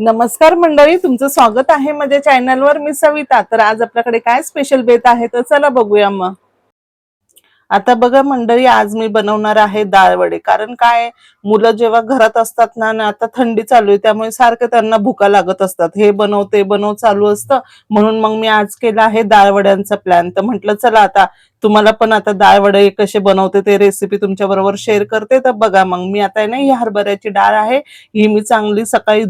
नमस्कार मंडळी तुमचं स्वागत आहे माझ्या चॅनलवर. मी सविता. तर आज आपल्याकडे काय स्पेशल बेत आहे तर चला बघूया मग. आता बघा मंडळी आज मी बनवणार आहे दाळवडे कारण काय मुलं जेव्हा घरात असतात ना आता थंडी चालू आहे त्यामुळे सारखं त्यांना भुका लागत असतात. हे बनव ते बनव चालू असतं. म्हणून मग मी आज केला आहे दाळवड्यांचा प्लॅन तर म्हटलं चला आता तुम्हाला पण आता डाळ वडे कसे बनवते ते रेसिपी तुमच्या बरोबर शेअर करते. तर बघा मग मी आता आहे ना ही हरभऱ्याची डाळ आहे. ही मी चांगली सकाळी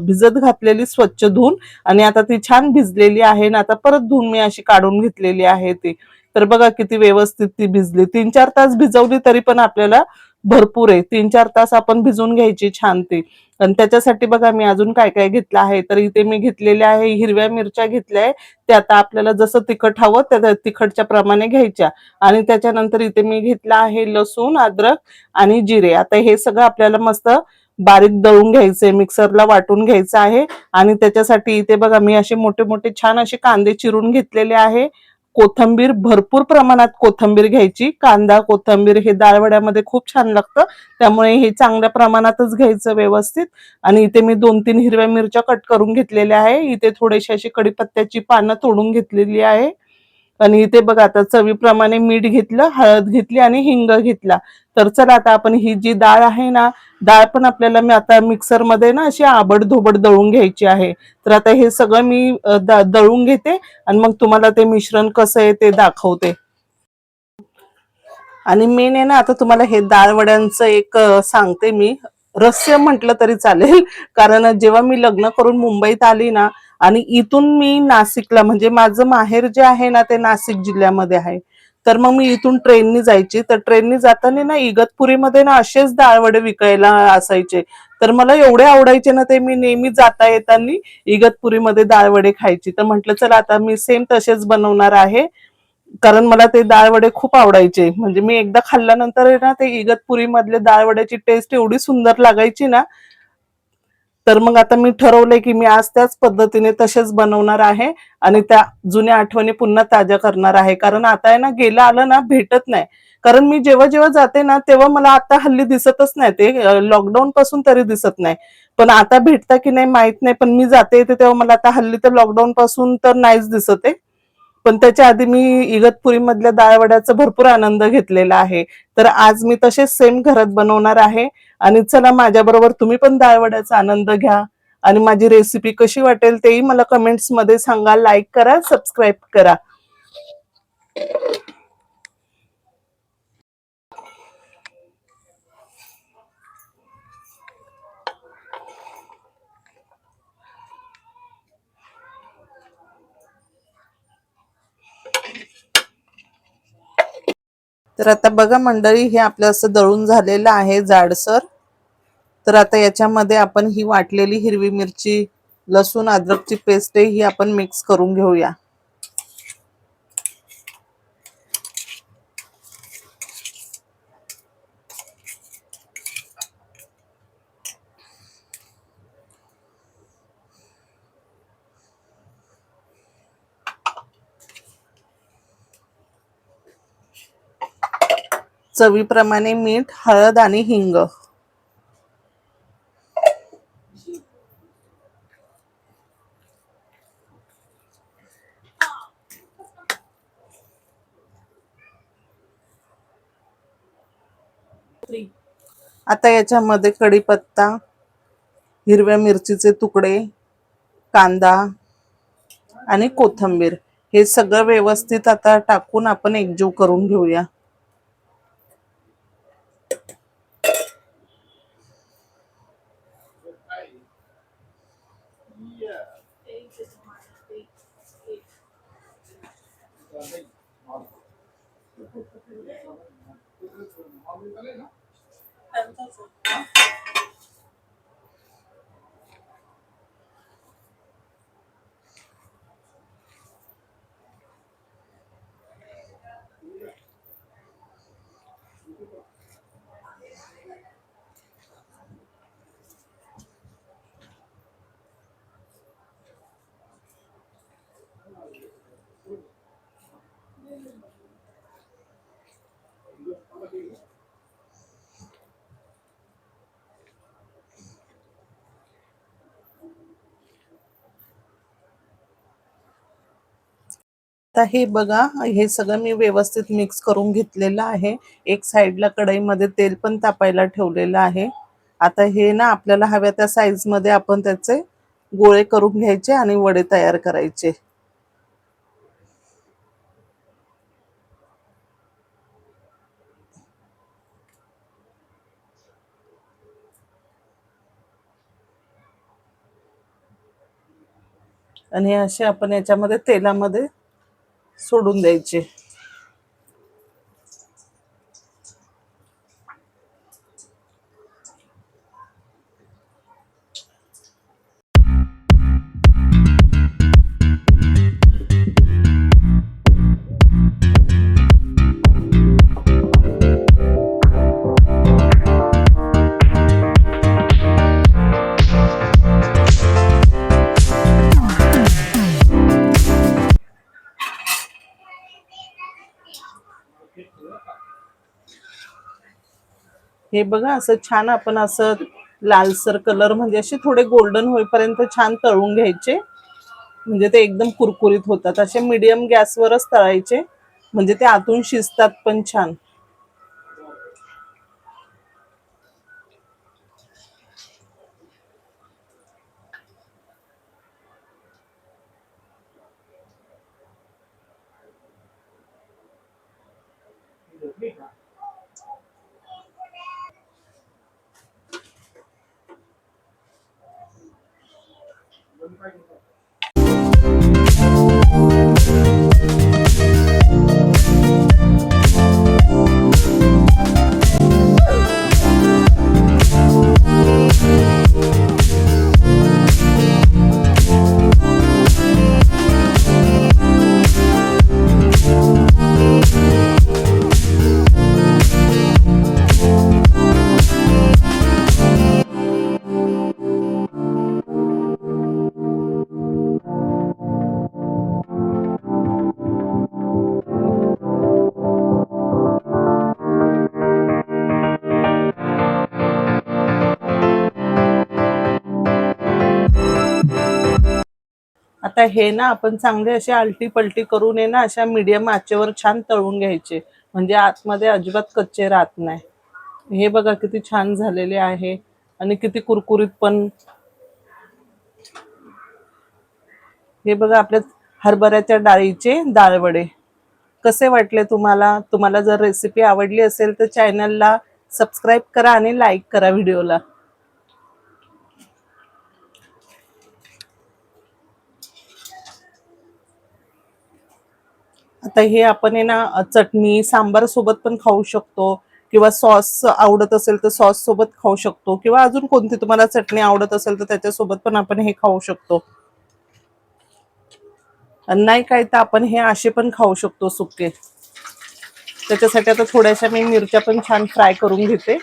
भिजत घातलेली स्वच्छ धुवून आणि आता ती छान भिजलेली आहे ना आता परत धुवून मी अशी काढून घेतलेली आहे ती. तर बघा किती व्यवस्थित ती भिजली. तीन चार तास भिजवली तरी पण आपल्याला भरपूर आहे. तीन चार तास आपण भिजवून घ्यायची छान ती. आणि त्याच्यासाठी बघा मी अजून काय काय घेतलं आहे. तर इथे मी घेतलेले आहे हिरव्या मिरच्या घेतल्या आहे. त्या आता आपल्याला जसं तिखट हवं त्या तिखटच्या प्रमाणे घ्यायच्या. आणि त्याच्यानंतर इथे मी घेतला आहे लसूण अद्रक आणि जिरे. आता हे सगळं आपल्याला मस्त बारीक दळून घ्यायचंय मिक्सरला वाटून घ्यायचं आहे. आणि त्याच्यासाठी इथे बघा मी असे मोठे मोठे छान असे कांदे चिरून घेतलेले आहे. कोथंबीर भरपूर प्रमाणात कोथंबीर घ्यायची. कांदा कोथंबीर हे डाळवड्यामध्ये खूप छान लागतं. त्यामुळे हे चांगल्या प्रमाणातच घ्यायचं व्यवस्थित. आणि इथे मी दोन तीन हिरव्या मिरच्या कट करून घेतलेल्या आहे. इथे थोडीशी अशी कडीपत्त्याची पानं तोडून घेतलेली आहे. आणि इथे बघा आता चवीप्रमाणे मीठ घेतलं हळद घेतली आणि हिंग घेतला. तर चला आता आपण ही जी डाळ आहे ना डाळ पण आपल्याला मी आता मिक्सरमध्ये ना अशी आबड धोबड दळून घ्यायची आहे. तर आता हे सगळं मी दळून घेते आणि मग तुम्हाला ते मिश्रण कसं आहे ते दाखवते. आणि मेन आहे ना आता तुम्हाला हे डाळ वड्यांचं एक सांगते मी. रहस्य म्हटलं तरी चालेल. कारण जेव्हा मी लग्न करून मुंबईत आली ना आणि इथून मी नाशिकला म्हणजे माझं माहेर जे आहे ना ते नाशिक जिल्ह्यामध्ये आहे. तर मग मी इथून ट्रेननी जायची. तर ट्रेननी जाताना ना इगतपुरीमध्ये ना असेच डाळवडे विकायला असायचे. तर मला एवढे आवडायचे ना ते मी नेहमी जाता येताना इगतपुरीमध्ये डाळवडे खायची. तर म्हटलं चला आता मी सेम तसेच बनवणार आहे. कारण मला ते डाळवडे खूप आवडायचे. म्हणजे मी एकदा खाल्ल्यानंतर ना ते इगतपुरी मधले डाळवड्याची टेस्ट एवढी सुंदर लागायची ना तर मग आता मी ठरवलंय की मी आज त्याच पद्धतीने तसेच बनवणार आहे आणि त्या जुन्या आठवणी पुन्हा ताज्या करणार आहे. कारण आता आहे ना गेलं आलं ना भेटत नाही. कारण मी जेव्हा जेव्हा जाते ना तेव्हा मला आता हल्ली दिसतच नाही. ते लॉकडाऊन पासून तरी दिसत नाही. पण आता भेटता की नाही माहीत नाही. पण मी जाते तेव्हा मला आता हल्ली तर लॉकडाऊन पासून तर नाहीच दिसत आहे. पण त्याच्या आधी मी इगतपुरी मधल्या दाळवड्याचा भरपूर आनंद घेतलेला आहे. तर आज मी तसेच सेम घरात बनवणार आहे. आणि चला माझ्याबरोबर तुम्ही पण डाळवड्याचा आनंद घ्या. आणि माझी रेसिपी कशी वाटेल तेही मला कमेंट्समध्ये सांगा. लाईक करा सबस्क्राईब करा. तर आता बघा मंडळी हे आपलं असं दळून झालेलं आहे जाडसर. तर आता याच्यामध्ये आपण ही वाटलेली हिरवी मिरची लसूण अद्रकची पेस्ट ही आपण मिक्स करून घेऊया. चवीप्रमाणे मीठ हळद आणि हिंग. आता याच्यामध्ये कढीपत्ता हिरव्या मिरचीचे तुकडे कांदा आणि कोथंबीर. हे सगळं व्यवस्थित आता टाकून आपण एकजीव करून घेऊया. त्यांचाच आता हे बघा हे सगळं मी व्यवस्थित मिक्स करून घेतलेलं आहे. एक साईडला कढईमध्ये तेल पण तापायला ठेवलेलं आहे. आता हे ना आपल्याला हव्या त्या साईजमध्ये आपण त्याचे गोळे करून घ्यायचे आणि वडे तयार करायचे. आणि असे आपण याच्यामध्ये तेलामध्ये सोडून द्यायचे. हे बघा असं छान आपण असं लालसर कलर म्हणजे असे थोडे गोल्डन होईपर्यंत छान तळून घ्यायचे. म्हणजे ते एकदम कुरकुरीत होतात. असे मीडियम गॅसवरच तळायचे. म्हणजे ते आतून शिजतात पण छान. pregnant. आता हे ना आपण चांगले असे आलटी पलटी करून आहे ना अशा मीडियम आचेवर छान तळून घ्यायचे. म्हणजे आतमध्ये अजिबात कच्चे राहत नाही. हे बघा किती छान झालेले आहे. आणि किती कुरकुरीत पण. हे बघा आपल्या हरभऱ्याच्या डाळीचे डाळवडे कसे वाटले तुम्हाला? तुम्हाला जर रेसिपी आवडली असेल तर चॅनलला सबस्क्राईब करा आणि लाईक करा व्हिडिओला तर हे आपण आहे ना चटणी सांबार सोबत पण खाऊ शकतो किंवा सॉस आवडत असेल तर सॉस सोबत खाऊ शकतो किंवा अजून कोणती तुम्हाला चटणी आवडत असेल तर त्याच्यासोबत पण आपण हे खाऊ शकतो. नाही काय तर आपण हे असे पण खाऊ शकतो सुके. त्याच्यासाठी आता थोड्याशा मी मिरच्या पण छान फ्राय करून घेते.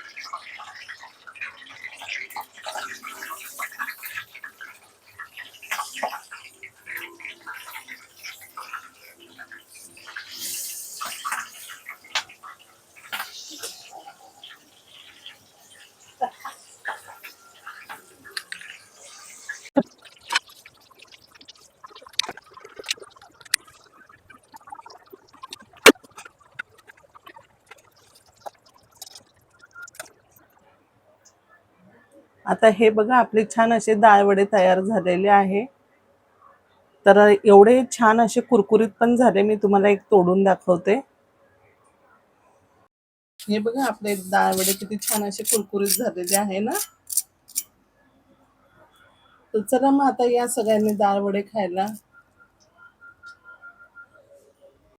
आता हे बघा आपले छान असे डाळवडे तयार झालेले आहे. तर एवढे छान असे कुरकुरीत पण झाले मी तुम्हाला एक तोडून दाखवते. हे बघा आपले डाळवडे किती छान असे कुरकुरीत झालेले आहे ना. तर चला मग आता या सगळ्यांनी डाळवडे खायला